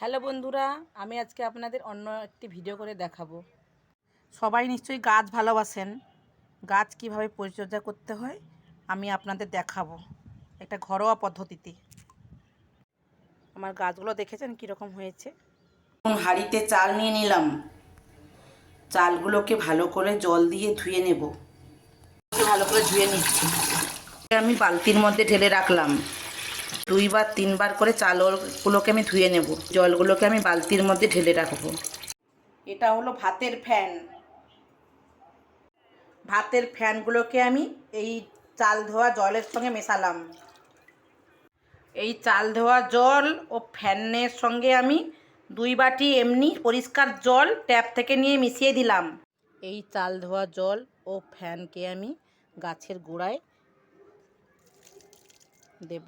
Hello বন্ধুরা, আমি আজকে আপনাদের অন্য একটি ভিডিও করে দেখাবো। সবাই নিশ্চয়ই গাছ ভালোবাসেন। গাছ কীভাবে পরিচর্যা করতে হয়, আমি আপনাদের দেখাবো একটা ঘরোয়া পদ্ধতিতে। আমার গাছগুলো দেখেছেন কীরকম হয়েছে? হাঁড়িতে চাল নিয়ে নিলাম। চালগুলোকে ভালো করে জল দিয়ে ধুয়ে নেব। ভালো করে ধুয়ে নিচ্ছি। আমি বালতির মধ্যে ঢেলে রাখলাম। দুইবার, তিনবার করে চালগুলোকে আমি ধুয়ে নেব। জলগুলোকে আমি বালতির মধ্যে ঢেলে রাখব। এটা হলো ভাতের ফ্যান। ভাতের ফ্যানগুলোকে আমি এই চাল ধোয়া জলের সঙ্গে মেশালাম। এই চাল ধোয়া জল ও ফ্যানের সঙ্গে আমি দুই বাটি এমনি পরিষ্কার জল ট্যাপ থেকে নিয়ে মিশিয়ে দিলাম। এই চাল ধোয়া জল ও ফ্যানকে আমি গাছের গোড়ায় দেব।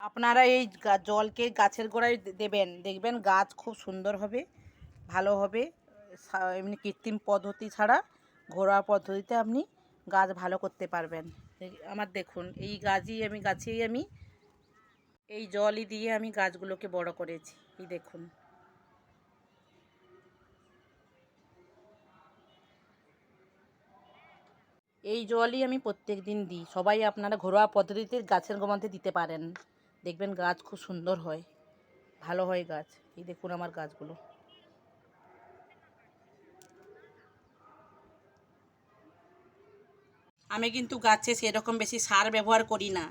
আপনারা এই জলকে গাছের গোড়ায় দেবেন। দেখবেন গাছ খুব সুন্দর হবে, ভালো হবে। এমনি কৃত্রিম পদ্ধতি ছাড়া, ঘরোয়া পদ্ধতিতে আপনি গাছ ভালো করতে পারবেন। আমার দেখুন, এই গাছই আমি, গাছেই আমি, এই জলই দিয়ে আমি গাছগুলোকে বড় করেছি। এই দেখুন। এই জলই আমি প্রত্যেক দিন দিই। সবাই আপনারা ঘরোয়া পদ্ধতিতে গাছের মধ্যে দিতে পারেন। দেখবেন গাছ খুব সুন্দর হয়। ভালো হয় গাছ। এই দেখুন আমার গাছগুলো। আমি কিন্তু গাছে সেরকম বেশি সার ব্যবহার করি না।